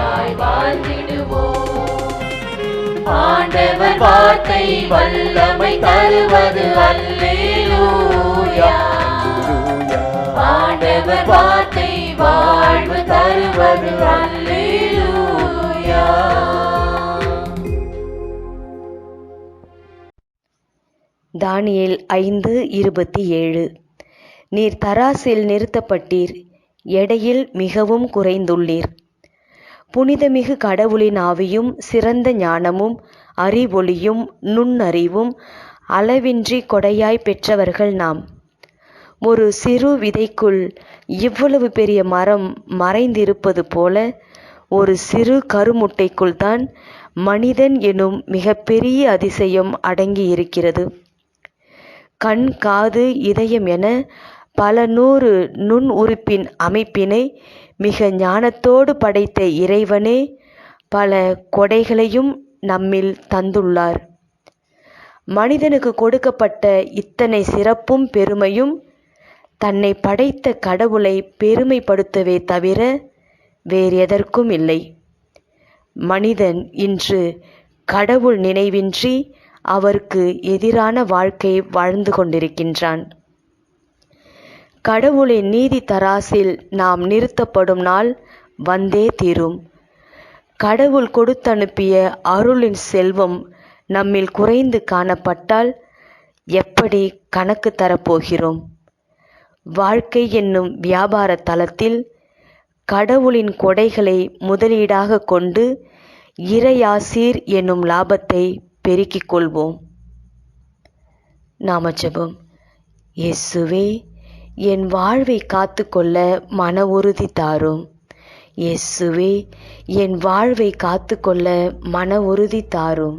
நிறைவாய் வாழ்ந்திடுவோம். ஆண்டவர் வார்த்தை வல்லமை தருவது அல்லேலூயா. ஆண்டவர் வார்த்தை வாழ்வு தருவது அல்லேலூயா. தானியல் ஐந்து இருபத்தி ஏழு. நீர் தராசில் நிறுத்தப்பட்டீர் எடையில் மிகவும் குறைந்துள்ளீர். புனிதமிகு கடவுளின் ஆவியும் சிறந்த ஞானமும் அறிவொளியும் நுண்ணறிவும் அளவின்றி கொடையாய் பெற்றவர்கள் நாம். ஒரு சிறு விதைக்குள் இவ்வளவு பெரிய மரம் மறைந்திருப்பது போல ஒரு சிறு கருமுட்டைக்குள் தான் மனிதன் எனும் மிகப்பெரிய அதிசயம் அடங்கியிருக்கிறது. கண் காது இதயம் என பல நூறு நுண் உறுப்பின் அமைப்பினை மிக ஞானத்தோடு படைத்த இறைவனே பல கொடைகளையும் நம்மில் தந்துள்ளார். மனிதனுக்கு கொடுக்கப்பட்ட இத்தனை சிறப்பும் பெருமையும் தன்னை படைத்த கடவுளை பெருமைப்படுத்தவே தவிர வேறு எதற்கும் இல்லை. மனிதன் இன்று கடவுள் நினைவின்றி அவருக்கு எதிரான வாழ்க்கை வாழ்ந்து கொண்டிருக்கின்றான். கடவுளின் நீதி தராசில் நாம் நிறுத்தப்படும் நாள் வந்தே தீரும். கடவுள் கொடுத்தனுப்பிய அருளின் செல்வம் நம்மில் குறைந்து காணப்பட்டால் எப்படி கணக்கு தரப்போகிறோம்? வாழ்க்கை என்னும் வியாபார தளத்தில் கடவுளின் கொடைகளை முதலீடாக கொண்டு இறையாசீர் என்னும் லாபத்தை பெருக்கிக் கொள்வோம். நாம ஜெபம். இயேசுவே என் வாழ்வை காத்துக்கொள்ள மன உறுதி தாரும். இயேசுவே என் வாழ்வை காத்துக்கொள்ள மன உறுதி தாரும்.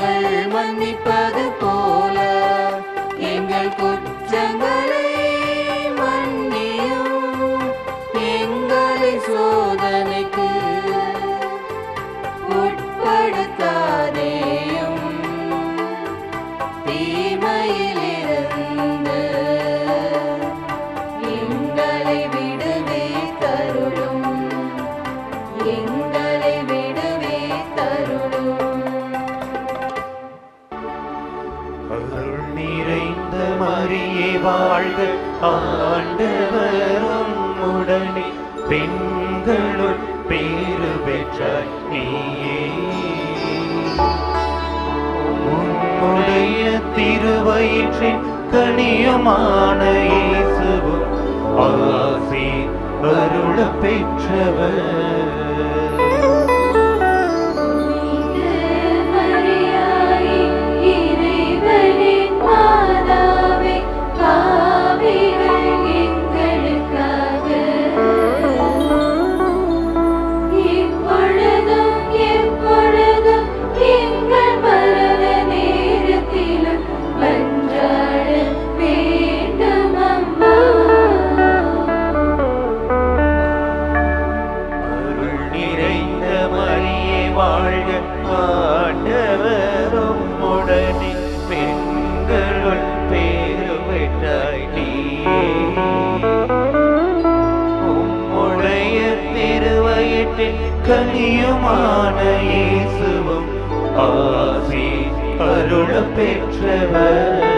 நாங்கள் மன்னிப்பது திருவயிற்றின் கனியுமான இயேசுவும் ஆசி அருள பெற்றவர். ஆசி அருள பெற்றவர்.